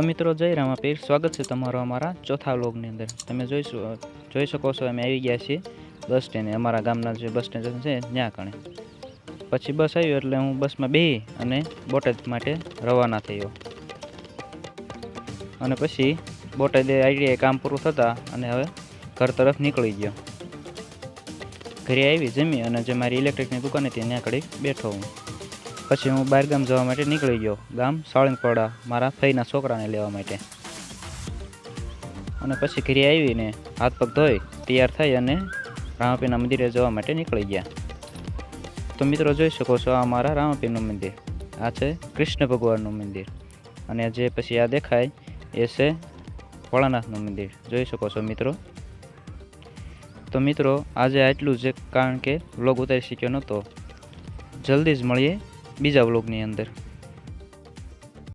તો મિત્રો જય રામાપીર. સ્વાગત છે તમારો અમારા ચોથા વ્લોગની અંદર. તમે જોઈશું, જોઈ શકો છો અમે આવી ગયા છીએ બસ સ્ટેન્ડે. અમારા ગામના જે બસ સ્ટેન્ડ છે ત્યાં કણે. પછી બસ આવ્યું એટલે હું બસમાં બેહી અને બોટાદ માટે રવાના થયો. અને પછી બોટાદે આઈડીએ કામ પૂરું થતાં અને હવે ઘર તરફ નીકળી ગયો. ઘરે આવી જમી અને જે મારી ઇલેક્ટ્રિકની દુકાન હતી ત્યાં કડી બેઠો હું. પછી હું બહાર ગામ જવા માટે નીકળી ગયો. ગામ સાળંગપોડા મારા ફઈના છોકરાને લેવા માટે. અને પછી ઘરે આવીને હાથ પગ ધોઈ તૈયાર થઈ અને રામાપીના મંદિરે જવા માટે નીકળી ગયા. તો મિત્રો જોઈ શકો છો આ મારા રામાપીરનું મંદિર. આ છે કૃષ્ણ ભગવાનનું મંદિર. અને જે પછી આ દેખાય એ છે ભોળાનાથનું મંદિર. જોઈ શકો છો મિત્રો. તો મિત્રો આજે આટલું જ, કારણ કે વ્લોગ ઉતારી શક્યો નહોતો. જલ્દી જ મળીએ. બીજા વ્લોગની અંદર.